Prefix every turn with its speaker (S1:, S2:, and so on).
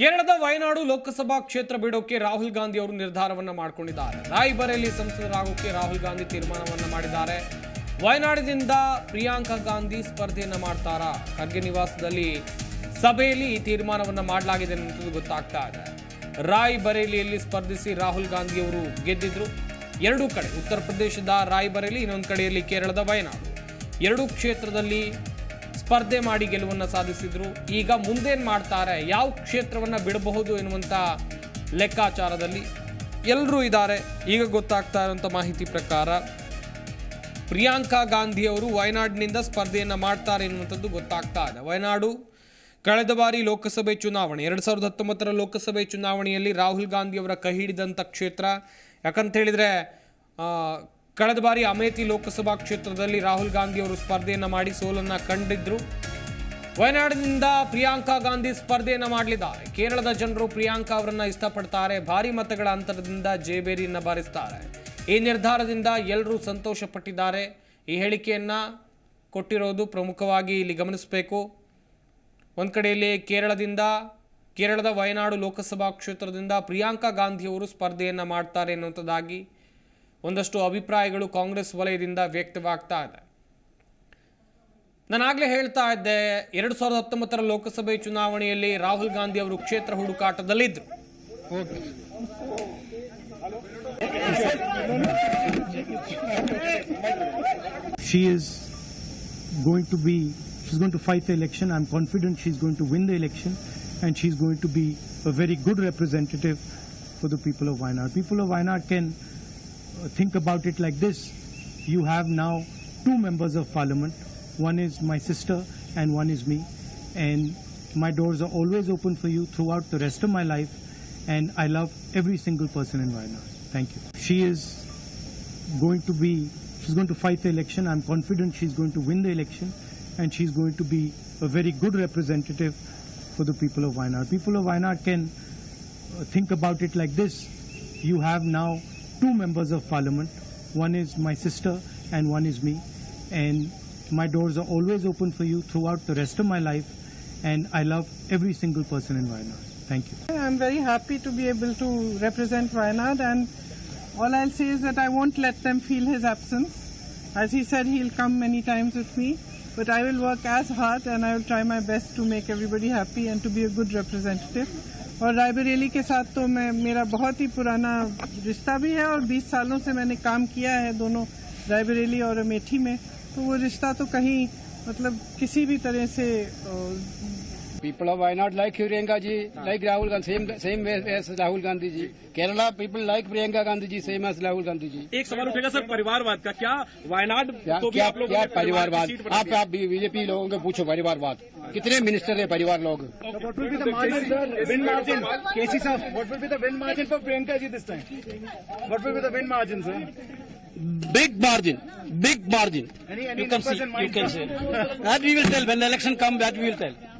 S1: ಕೇರಳದ ವಯನಾಡು ಲೋಕಸಭಾ ಕ್ಷೇತ್ರ ಬಿಡೋಕೆ ರಾಹುಲ್ ಗಾಂಧಿ ಅವರು ನಿರ್ಧಾರವನ್ನು ಮಾಡಿಕೊಂಡಿದ್ದಾರೆ. ರಾಯ್ಬರೇಲಿ ಸಂಸದರಾಗೋಕೆ ರಾಹುಲ್ ಗಾಂಧಿ ತೀರ್ಮಾನವನ್ನು ಮಾಡಿದ್ದಾರೆ. ವಯನಾಡಿನಿಂದ ಪ್ರಿಯಾಂಕಾ ಗಾಂಧಿ ಸ್ಪರ್ಧೆಯನ್ನು ಮಾಡ್ತಾರಾ? ಖರ್ಗೆ ನಿವಾಸದಲ್ಲಿ ಸಭೆಯಲ್ಲಿ ಈ ತೀರ್ಮಾನವನ್ನು ಮಾಡಲಾಗಿದೆ ಅನ್ನೋದು ಗೊತ್ತಾಗ್ತಾ ಇದೆ. ರಾಯ್ ಬರೇಲಿಯಲ್ಲಿ ಸ್ಪರ್ಧಿಸಿ ರಾಹುಲ್ ಗಾಂಧಿ ಅವರು ಗೆದ್ದಿದ್ರು. ಎರಡೂ ಕಡೆ, ಉತ್ತರ ಪ್ರದೇಶದ ರಾಯ್ ಬರೇಲಿ ಇನ್ನೊಂದು ಕಡೆಯಲ್ಲಿ ಕೇರಳದ ವಯನಾಡು. ಎರಡೂ ಕ್ಷೇತ್ರದಲ್ಲಿ ಸ್ಪರ್ಧೆ ಮಾಡಿ ಗೆಲುವನ್ನು ಸಾಧಿಸಿದ್ರು. ಈಗ ಮುಂದೇನು ಮಾಡ್ತಾರೆ? ಯಾವ ಕ್ಷೇತ್ರವನ್ನು ಬಿಡಬಹುದು ಎನ್ನುವಂಥ ಲೆಕ್ಕಾಚಾರದಲ್ಲಿ ಎಲ್ಲರೂ ಇದ್ದಾರೆ. ಈಗ ಗೊತ್ತಾಗ್ತಾ ಇರುವಂಥ ಮಾಹಿತಿ ಪ್ರಕಾರ ಪ್ರಿಯಾಂಕಾ ಗಾಂಧಿ ಅವರು ವಯನಾಡಿನಿಂದ ಸ್ಪರ್ಧೆಯನ್ನು ಮಾಡ್ತಾರೆ ಎನ್ನುವಂಥದ್ದು ಗೊತ್ತಾಗ್ತಾ ಇದೆ. ವಯನಾಡು ಕಳೆದ ಬಾರಿ ಲೋಕಸಭೆ ಚುನಾವಣೆ, ಎರಡು ಸಾವಿರದ ಹತ್ತೊಂಬತ್ತರ ಲೋಕಸಭೆ ಚುನಾವಣೆಯಲ್ಲಿ ರಾಹುಲ್ ಗಾಂಧಿ ಅವರ ಕೈ ಹಿಡಿದಂಥ ಕ್ಷೇತ್ರ. ಯಾಕಂತ ಹೇಳಿದರೆ ಕಳೆದ ಬಾರಿ ಅಮೇಥಿ ಲೋಕಸಭಾ ಕ್ಷೇತ್ರದಲ್ಲಿ ರಾಹುಲ್ ಗಾಂಧಿ ಅವರು ಸ್ಪರ್ಧೆಯನ್ನು ಮಾಡಿ ಸೋಲನ್ನು ಕಂಡಿದ್ರು. ವಯನಾಡಿನಿಂದ ಪ್ರಿಯಾಂಕಾ ಗಾಂಧಿ ಸ್ಪರ್ಧೆಯನ್ನು ಮಾಡಲಿದ್ದಾರೆ. ಕೇರಳದ ಜನರು ಪ್ರಿಯಾಂಕಾ ಅವರನ್ನು ಇಷ್ಟಪಡ್ತಾರೆ. ಭಾರಿ ಮತಗಳ ಅಂತರದಿಂದ ಜೇಬೇರಿಯನ್ನು ಬಾರಿಸ್ತಾರೆ. ಈ ನಿರ್ಧಾರದಿಂದ ಎಲ್ಲರೂ ಸಂತೋಷ ಪಟ್ಟಿದ್ದಾರೆ ಈ ಹೇಳಿಕೆಯನ್ನು ಕೊಟ್ಟಿರೋದು ಪ್ರಮುಖವಾಗಿ ಇಲ್ಲಿ ಗಮನಿಸಬೇಕು. ಒಂದು ಕಡೆಯಲ್ಲಿ ಕೇರಳದಿಂದ, ಕೇರಳದ ವಯನಾಡು ಲೋಕಸಭಾ ಕ್ಷೇತ್ರದಿಂದ ಪ್ರಿಯಾಂಕಾ ಗಾಂಧಿಯವರು ಸ್ಪರ್ಧೆಯನ್ನು ಮಾಡ್ತಾರೆ ಎನ್ನುವಂಥದ್ದಾಗಿ ಒಂದಷ್ಟು ಅಭಿಪ್ರಾಯಗಳು ಕಾಂಗ್ರೆಸ್ ವಲಯದಿಂದ ವ್ಯಕ್ತವಾಗ್ತಾ ಇದೆ ನಾನಾಗಲೇ ಹೇಳ್ತಾ ಇದ್ದೆ ಎರಡು ಸಾವಿರದ ಹತ್ತೊಂಬತ್ತರ ಲೋಕಸಭೆ ಚುನಾವಣೆಯಲ್ಲಿ ರಾಹುಲ್ ಗಾಂಧಿ ಅವರು ಕ್ಷೇತ್ರ ಹುಡುಕಾಟದಲ್ಲಿದ್ದರು
S2: she is going to be she's going to fight the election i'm confident she's going to win the election and she's going to be a very good representative for the people of Wayanad. People of Wayanad can uh, think about it like this. You have now two members of parliament. One is my sister and one is me. And my doors are always open for you throughout the rest of my life. And I love every single person in Wayanad. Thank you. She is going to be she's going to fight the election i'm confident she's going to win the election and she's going to be a very good representative for the people of Wayanad. People of Wayanad can uh, think about it like this. You have now two members of parliament. One is my sister and one is me. And my doors are always open for you throughout the rest of my life. And I love every single person in Wayanad. Thank you.
S3: I'm very happy to be able to represent Wayanad and all I'll say is that I won't let them feel his absence. As he said, he'll come many times with me, but I will work as hard and I will try my best to make everybody happy and to be a good representative. और रायबरेली के साथ तो मैं, मेरा बहुत ही पुराना रिश्ता भी है और 20 सालों से मैंने काम किया है दोनों रायबरेली और अमेठी में। तो वो रिश्ता तो कहीं मतलब किसी भी तरह से
S4: people of Wayanad like Priyanka ji like Rahul Gandhi same same Rahul Gandhi ji Kerala people like Priyanka Gandhi ji same as Rahul Gandhi ji
S5: एक सवाल उठेगा सर परिवारवाद का क्या वायनाड को भी आप लोग
S4: परिवारवाद आप आप बीजेपी लोगों को पूछो परिवारवाद कितने मिनिस्टर है परिवार लोग Big margin big margin.
S5: Any, any
S4: you can see. You can say. that we will tell when the election comes. That we.